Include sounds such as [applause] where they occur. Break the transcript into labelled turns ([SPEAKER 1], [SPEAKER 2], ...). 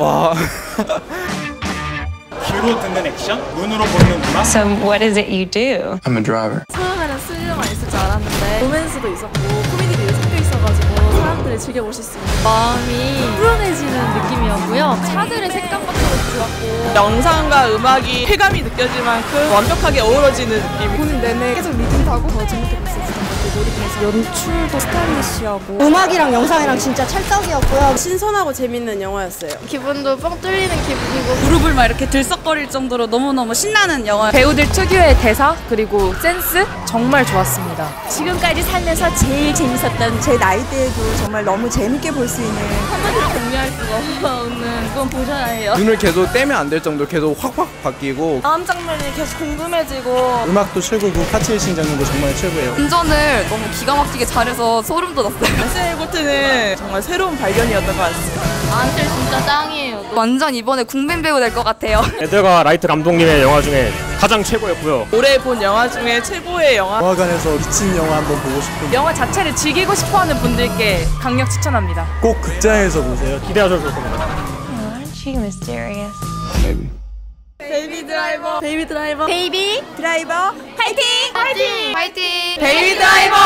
[SPEAKER 1] 와. [laughs]
[SPEAKER 2] 귀로 듣는 액션, 눈으로 보는 음악.
[SPEAKER 3] So, what is it you do?
[SPEAKER 1] I'm a driver.
[SPEAKER 4] 처음에는 스릴러만 있을 줄 알았는데 로맨스도 있었고 코미디도 섞여 있어가지고 사람들이 즐겨 보실 수 있는 마음이 후련해지는 느낌이었고요. 차들의 색감부터 좋았고
[SPEAKER 5] 영상과 음악이 쾌감이 느껴질 만큼 완벽하게 어우러지는 느낌.
[SPEAKER 4] 보는 내내 계속 리듬 타고 더 재밌게 같아요. 놀이터에서 연출도 스타일리시하고
[SPEAKER 6] 음악이랑 영상이랑 진짜 찰떡이었고요.
[SPEAKER 4] 신선하고 재밌는 영화였어요. 기분도 뻥 뚫리는 기분이고
[SPEAKER 7] 무릎을 막 이렇게 들썩거릴 정도로 너무너무 신나는 영화. 배우들 특유의 대사 그리고 센스 정말 좋았습니다.
[SPEAKER 6] 지금까지 살면서 제일 재밌었던 제 나이대에도 정말 너무 재밌게 볼 수 있는
[SPEAKER 4] 한마디로 정리할 수가 없는 그건 보셔야 해요.
[SPEAKER 1] 눈을 계속 떼면 안 될 정도로 계속 확확 바뀌고
[SPEAKER 4] 다음 장면이 계속 궁금해지고
[SPEAKER 2] 음악도 최고고 파티의신 장면도 정말 최고예요.
[SPEAKER 7] 운전을 너무 기가 막히게 잘해서 소름 돋았어요.
[SPEAKER 5] 셀고트는 정말 새로운 발견이었던 것 같습니다.
[SPEAKER 4] 안셀 진짜 짱이에요.
[SPEAKER 7] 완전 이번에 국민 배우 될 것 같아요. [laughs]
[SPEAKER 8] 에드가 라이트 감독님의 영화 중에 가장 최고였고요.
[SPEAKER 5] 올해 본 영화 중에 최고의 영화.
[SPEAKER 2] 영화관에서 미친 영화 한번 보고 싶은
[SPEAKER 7] 영화 자체를 즐기고 싶어하는 분들께 강력 추천합니다.
[SPEAKER 2] 꼭 극장에서 보세요.
[SPEAKER 8] 기대하셔도 좋을 겁니다.
[SPEAKER 3] Aren't you mysterious?
[SPEAKER 1] Maybe.
[SPEAKER 4] 베이비 드라이버. 베이비 드라이버.
[SPEAKER 6] 베이비 드라이버 화이팅!
[SPEAKER 4] 화이팅! 화이팅!
[SPEAKER 7] 베이비 드라이버!